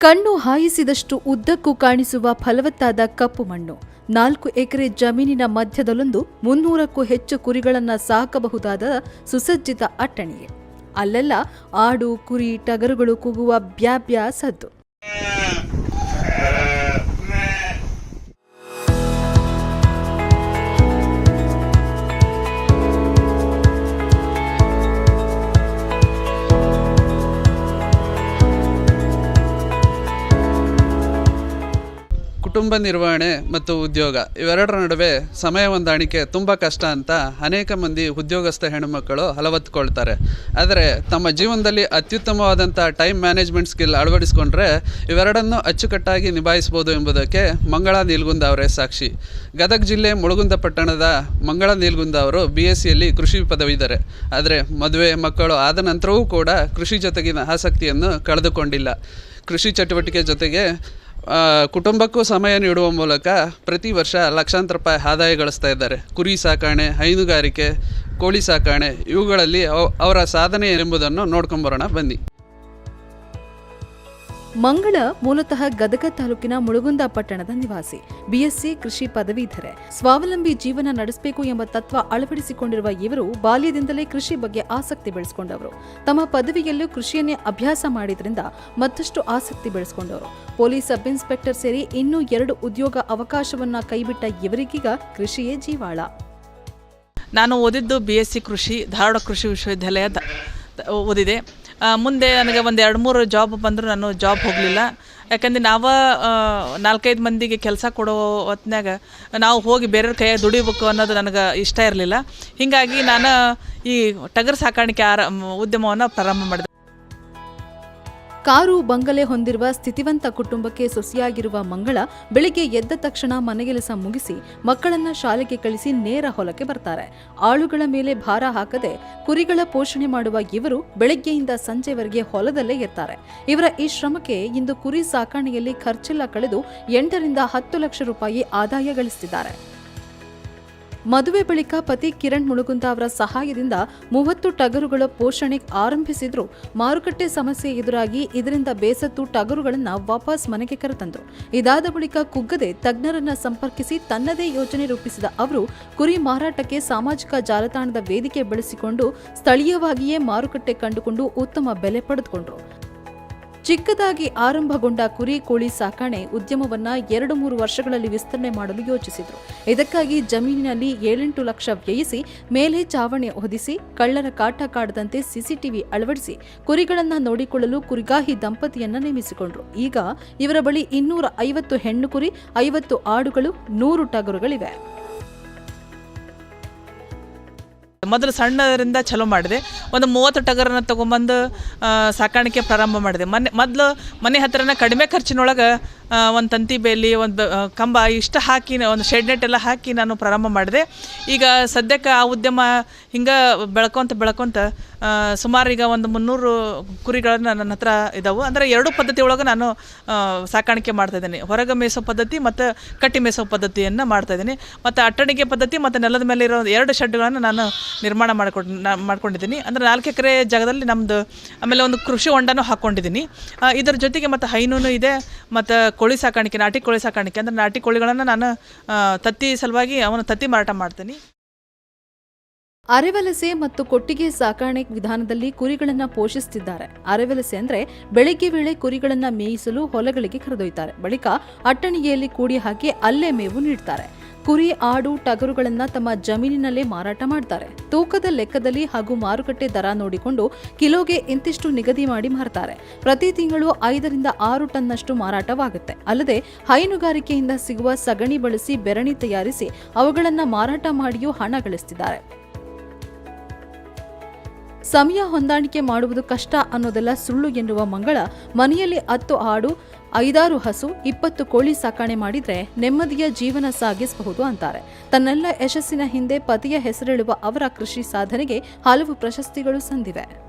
ಕಣ್ಣು ಹಾಯಿಸಿದಷ್ಟು ಉದ್ದಕ್ಕೂ ಕಾಣಿಸುವ ಫಲವತ್ತಾದ ಕಪ್ಪು ಮಣ್ಣು. ನಾಲ್ಕು ಎಕರೆ ಜಮೀನಿನ ಮಧ್ಯದಲ್ಲೊಂದು ಮುನ್ನೂರಕ್ಕೂ ಹೆಚ್ಚು ಕುರಿಗಳನ್ನು ಸಾಕಬಹುದಾದ ಸುಸಜ್ಜಿತ ಅಟ್ಟಣಿಗೆ ಅಲ್ಲೆಲ್ಲ ಆಡು, ಕುರಿ, ಟಗರುಗಳು ಕೂಗುವ ಬ್ಯಾಬ್ಯಾ ಸದ್ದು ಕುಟುಂಬ ನಿರ್ವಹಣೆ ಮತ್ತು ಉದ್ಯೋಗ, ಇವೆರಡರ ನಡುವೆ ಸಮಯ ಹೊಂದಾಣಿಕೆ ತುಂಬ ಕಷ್ಟ ಅಂತ ಅನೇಕ ಮಂದಿ ಉದ್ಯೋಗಸ್ಥ ಹೆಣ್ಣುಮಕ್ಕಳು ಅಲವತ್ಕೊಳ್ತಾರೆ ಆದರೆ ತಮ್ಮ ಜೀವನದಲ್ಲಿ ಅತ್ಯುತ್ತಮವಾದಂಥ ಟೈಮ್ ಮ್ಯಾನೇಜ್ಮೆಂಟ್ ಸ್ಕಿಲ್ ಅಳವಡಿಸಿಕೊಂಡ್ರೆ ಇವೆರಡನ್ನು ಅಚ್ಚುಕಟ್ಟಾಗಿ ನಿಭಾಯಿಸ್ಬೋದು ಎಂಬುದಕ್ಕೆ ಮಂಗಳ ನೀಲ್ಗುಂದ ಅವರೇ ಸಾಕ್ಷಿ. ಗದಗ ಜಿಲ್ಲೆ ಮುಳುಗುಂದ ಪಟ್ಟಣದ ಮಂಗಳ ನೀಲ್ಗುಂದ ಅವರು ಬಿ ಎಸ್ ಸಿಯಲ್ಲಿ ಕೃಷಿ ಪದವಿದ್ದಾರೆ ಆದರೆ ಮದುವೆ, ಮಕ್ಕಳು ಆದ ನಂತರವೂ ಕೂಡ ಕೃಷಿ ಜೊತೆಗಿನ ಆಸಕ್ತಿಯನ್ನು ಕಳೆದುಕೊಂಡಿಲ್ಲ. ಕೃಷಿ ಚಟುವಟಿಕೆ ಜೊತೆಗೆ ಕುಟುಂಬಕ್ಕೂ ಸಮಯ ನೀಡುವ ಮೂಲಕ ಪ್ರತಿ ವರ್ಷ ಲಕ್ಷಾಂತರ ರೂಪಾಯಿ ಆದಾಯ ಗಳಿಸ್ತಾ ಇದ್ದಾರೆ. ಕುರಿ ಸಾಕಾಣೆ, ಹೈನುಗಾರಿಕೆ, ಕೋಳಿ ಸಾಕಾಣೆ, ಇವುಗಳಲ್ಲಿ ಅವ- ಅವರ ಸಾಧನೆ ಎಂಬುದನ್ನು ನೋಡ್ಕೊಂಬರೋಣ ಬನ್ನಿ. ಮಂಗಳ ಮೂಲತಃ ಗದಗ ತಾಲೂಕಿನ ಮುಳುಗುಂದ ಪಟ್ಟಣದ ನಿವಾಸಿ. ಬಿಎಸ್ಸಿ ಕೃಷಿ ಪದವೀಧರೆ. ಸ್ವಾವಲಂಬಿ ಜೀವನ ನಡೆಸಬೇಕು ಎಂಬ ತತ್ವ ಅಳವಡಿಸಿಕೊಂಡಿರುವ ಇವರು ಬಾಲ್ಯದಿಂದಲೇ ಕೃಷಿ ಬಗ್ಗೆ ಆಸಕ್ತಿ ಬೆಳೆಸಿಕೊಂಡವರು. ತಮ್ಮ ಪದವಿಯಲ್ಲೂ ಕೃಷಿಯನ್ನೇ ಅಭ್ಯಾಸ ಮಾಡಿದ್ರಿಂದ ಮತ್ತಷ್ಟು ಆಸಕ್ತಿ ಬೆಳೆಸಿಕೊಂಡವರು. ಪೊಲೀಸ್ ಸಬ್ ಇನ್ಸ್ಪೆಕ್ಟರ್ ಸೇರಿ ಇನ್ನೂ ಎರಡು ಉದ್ಯೋಗ ಅವಕಾಶವನ್ನ ಕೈಬಿಟ್ಟ ಇವರಿಗೀಗ ಕೃಷಿಯೇ ಜೀವಾಳ. ನಾನು ಓದಿದ್ದು ಬಿ ಎಸ್ ಸಿ ಕೃಷಿ, ಧಾರವಾಡ ಕೃಷಿ ವಿಶ್ವವಿದ್ಯಾಲಯ ಓದಿದೆ. ಮುಂದೆ ನನಗೆ ಒಂದು ಎರಡು ಮೂರು ಜಾಬ್ ಬಂದರೂ ನಾನು ಜಾಬ್ ಹೋಗಲಿಲ್ಲ. ಯಾಕಂದ್ರೆ ನಾವು ನಾಲ್ಕೈದು ಮಂದಿಗೆ ಕೆಲಸ ಕೊಡೋ ಹೊತ್ನ್ಯಾಗ ನಾವು ಹೋಗಿ ಬೇರೆಯವ್ರ ಕೈಯಾಗ ದುಡಿಬೇಕು ಅನ್ನೋದು ನನಗೆ ಇಷ್ಟ ಇರಲಿಲ್ಲ. ಹೀಗಾಗಿ ನಾನು ಈ ಟಗರ್ ಸಾಕಾಣಿಕೆ ಆರ, ಉದ್ಯಮವನ್ನು ಪ್ರಾರಂಭ ಮಾಡಿದೆ. ಕಾರು ಬಂಗಲೆ ಹೊಂದಿರುವ ಸ್ಥಿತಿವಂತ ಕುಟುಂಬಕ್ಕೆ ಸೊಸೆಯಾಗಿರುವ ಮಂಗಳ ಬೆಳಿಗ್ಗೆ ಎದ್ದ ತಕ್ಷಣ ಮನೆಗೆಲಸ ಮುಗಿಸಿ ಮಕ್ಕಳನ್ನ ಶಾಲೆಗೆ ಕಳಿಸಿ ನೇರ ಹೊಲಕ್ಕೆ ಬರ್ತಾರೆ. ಆಳುಗಳ ಮೇಲೆ ಭಾರ ಹಾಕದೆ ಕುರಿಗಳ ಪೋಷಣೆ ಮಾಡುವ ಇವರು ಬೆಳಗ್ಗೆಯಿಂದ ಸಂಜೆವರೆಗೆ ಹೊಲದಲ್ಲೇ ಇರ್ತಾರೆ. ಇವರ ಈ ಶ್ರಮಕ್ಕೆ ಇಂದು ಕುರಿ ಸಾಕಾಣೆಯಲ್ಲಿ ಖರ್ಚೆಲ್ಲ ಕಳೆದು ಎಂಟರಿಂದ ಹತ್ತು ಲಕ್ಷ ರೂಪಾಯಿ ಆದಾಯ ಗಳಿಸುತ್ತಿದ್ದಾರೆ ಮದುವೆ ಬಳಿಕ ಪತಿ ಕಿರಣ್ ಮುಳುಗುಂದ ಅವರ ಸಹಾಯದಿಂದ ಮೂವತ್ತು ಟಗರುಗಳ ಪೋಷಣೆ ಆರಂಭಿಸಿದ್ರು. ಮಾರುಕಟ್ಟೆ ಸಮಸ್ಯೆ ಎದುರಾಗಿ ಇದರಿಂದ ಬೇಸತ್ತು ಟಗರುಗಳನ್ನು ವಾಪಸ್ ಮನೆಗೆ ಕರೆತಂದ್ರು. ಇದಾದ ಬಳಿಕ ಕುಗ್ಗದೆ ತಜ್ಞರನ್ನ ಸಂಪರ್ಕಿಸಿ ತನ್ನದೇ ಯೋಜನೆ ರೂಪಿಸಿದ ಅವರು, ಕುರಿ ಮಾರಾಟಕ್ಕೆ ಸಾಮಾಜಿಕ ಜಾಲತಾಣದ ವೇದಿಕೆ ಬಳಸಿಕೊಂಡು ಸ್ಥಳೀಯವಾಗಿಯೇ ಮಾರುಕಟ್ಟೆ ಕಂಡುಕೊಂಡು ಉತ್ತಮ ಬೆಲೆ ಪಡೆದುಕೊಂಡ್ರು. ಚಿಕ್ಕದಾಗಿ ಆರಂಭಗೊಂಡ ಕುರಿ ಕೋಳಿ ಸಾಕಣೆ ಉದ್ಯಮವನ್ನ ಎರಡು ಮೂರು ವರ್ಷಗಳಲ್ಲಿ ವಿಸ್ತರಣೆ ಮಾಡಲು ಯೋಚಿಸಿದ್ರು. ಇದಕ್ಕಾಗಿ ಜಮೀನಿನಲ್ಲಿ ಏಳೆಂಟು ಲಕ್ಷ ವ್ಯಯಿಸಿ ಮೇಲೆ ಚಾವಣಿ ಹೊದಿಸಿ, ಕಳ್ಳರ ಕಾಟ ಕಾಡದಂತೆ ಸಿಸಿಟಿವಿ ಅಳವಡಿಸಿ, ಕುರಿಗಳನ್ನ ನೋಡಿಕೊಳ್ಳಲು ಕುರಿಗಾಹಿ ದಂಪತಿಯನ್ನ ನೇಮಿಸಿಕೊಂಡ್ರು. ಈಗ ಇವರ ಬಳಿ ಇನ್ನೂರ ಐವತ್ತು ಹೆಣ್ಣು ಕುರಿ, ಐವತ್ತು ಆಡುಗಳು, ನೂರು ಟಗರುಗಳಿವೆ. ಮೊದಲು ಸಣ್ಣದರಿಂದ ಚಲೋ ಮಾಡಿದೆ. ಒಂದು ಮೂವತ್ತು ಟಗರನ್ನು ತೊಗೊಂಬಂದು ಸಾಕಾಣಿಕೆ ಪ್ರಾರಂಭ ಮಾಡಿದೆ. ಮೊನ್ನೆ, ಮೊದಲು ಮನೆ ಹತ್ತಿರನ ಕಡಿಮೆ ಖರ್ಚಿನೊಳಗೆ ಒಂದು ತಂತಿ ಬೇಲಿ, ಒಂದು ಕಂಬ, ಇಷ್ಟು ಹಾಕಿ ಒಂದು ಶೆಡ್ ನೆಟ್ ಎಲ್ಲ ಹಾಕಿ ನಾನು ಪ್ರಾರಂಭ ಮಾಡಿದೆ. ಈಗ ಸದ್ಯಕ್ಕೆ ಆ ಉದ್ಯಮ ಹಿಂಗೆ ಬೆಳ್ಕೊಂತ ಬೆಳ್ಕೊಂತ ಸುಮಾರು ಈಗ ಒಂದು ಮುನ್ನೂರು ಕುರಿಗಳನ್ನು ನನ್ನ ಹತ್ರ ಇದ್ದಾವೆ ಅಂದರೆ ಎರಡು ಪದ್ಧತಿ ಒಳಗೆ ನಾನು ಸಾಕಾಣಿಕೆ ಮಾಡ್ತಾ ಇದ್ದೀನಿ. ಹೊರಗೆ ಮೇಯಿಸೋ ಪದ್ಧತಿ ಮತ್ತು ಕಟ್ಟಿ ಮೇಯಿಸೋ ಪದ್ಧತಿಯನ್ನು ಮಾಡ್ತಾ ಇದ್ದೀನಿ. ಮತ್ತು ಅಟ್ಟಣಿಗೆ ಪದ್ಧತಿ ಮತ್ತು ನೆಲದ ಮೇಲೆ ಇರೋ ಎರಡು ಶೆಡ್ಗಳನ್ನು ನಾನು ನಿರ್ಮಾಣ ಮಾಡಿಕೊಂಡು ಮಾಡ್ಕೊಂಡಿದ್ದೀನಿ. ಅಂದರೆ ನಾಲ್ಕು ಎಕರೆ ಜಾಗದಲ್ಲಿ ನಮ್ಮದು ಆಮೇಲೆ ಒಂದು ಕೃಷಿ ಹೊಂಡನೂ ಹಾಕ್ಕೊಂಡಿದ್ದೀನಿ ಇದರ ಜೊತೆಗೆ ಮತ್ತು ಹೈನೂ ಇದೆ. ಮತ್ತು ಕೋಳಿ ಸಾಕಾಣಿಕೆ, ನಾಟಿ ಕೋಳಿ ಸಾಕಾಣಿಕೆ, ಅಂದರೆ ನಾಟಿ ಕೋಳಿಗಳನ್ನು ನಾನು ತತ್ತಿ ಸಲುವಾಗಿ ಅವನು ತತ್ತಿ ಮಾರಾಟ ಮಾಡ್ತೀನಿ. ಅರೆವಲಸೆ ಮತ್ತು ಕೊಟ್ಟಿಗೆ ಸಾಕಾಣೆ ವಿಧಾನದಲ್ಲಿ ಕುರಿಗಳನ್ನ ಪೋಷಿಸುತ್ತಿದ್ದಾರೆ ಅರೆವಲಸೆ ಅಂದ್ರೆ ಬೆಳಗ್ಗೆ ವೇಳೆ ಕುರಿಗಳನ್ನ ಮೇಯಿಸಲು ಹೊಲಗಳಿಗೆ ಕರೆದೊಯ್ತಾರೆ. ಬಳಿಕ ಅಟ್ಟಣಿಗೆಯಲ್ಲಿ ಕೂಡಿ ಹಾಕಿ ಅಲ್ಲೇ ಮೇವು ನೀಡ್ತಾರೆ. ಕುರಿ, ಆಡು, ಟಗರುಗಳನ್ನ ತಮ್ಮ ಜಮೀನಿನಲ್ಲೇ ಮಾರಾಟ ಮಾಡ್ತಾರೆ. ತೂಕದ ಲೆಕ್ಕದಲ್ಲಿ ಹಾಗೂ ಮಾರುಕಟ್ಟೆ ದರ ನೋಡಿಕೊಂಡು ಕಿಲೋಗೆ ಇಂತಿಷ್ಟು ನಿಗದಿ ಮಾಡಿ ಮಾರ್ತಾರೆ. ಪ್ರತಿ ತಿಂಗಳು ಐದರಿಂದ ಆರು ಟನ್ನಷ್ಟು ಮಾರಾಟವಾಗುತ್ತೆ. ಅಲ್ಲದೆ, ಹೈನುಗಾರಿಕೆಯಿಂದ ಸಿಗುವ ಸಗಣಿ ಬಳಸಿ ಬೆರಣಿ ತಯಾರಿಸಿ ಅವುಗಳನ್ನು ಮಾರಾಟ ಮಾಡಿಯೂ ಹಣ ಗಳಿಸ್ತಿದ್ದಾರೆ. ಸಮಯ ಹೊಂದಾಣಿಕೆ ಮಾಡುವುದು ಕಷ್ಟ ಅನ್ನೋದೆಲ್ಲ ಸುಳ್ಳು ಎನ್ನುವ ಮಂಗಳ ಮನೆಯಲ್ಲಿ ಹತ್ತು ಆಡು ಐದಾರು ಹಸು ಇಪ್ಪತ್ತು ಕೋಳಿ ಸಾಕಾಣೆ ಮಾಡಿದ್ರೆ ನೆಮ್ಮದಿಯ ಜೀವನ ಸಾಗಿಸಬಹುದು ಅಂತಾರೆ. ತನ್ನೆಲ್ಲ ಯಶಸ್ಸಿನ ಹಿಂದೆ ಪತಿಯ ಹೆಸರಿಳುವ ಅವರ ಕೃಷಿ ಸಾಧನೆಗೆ ಹಲವು ಪ್ರಶಸ್ತಿಗಳು ಸಂದಿವೆ.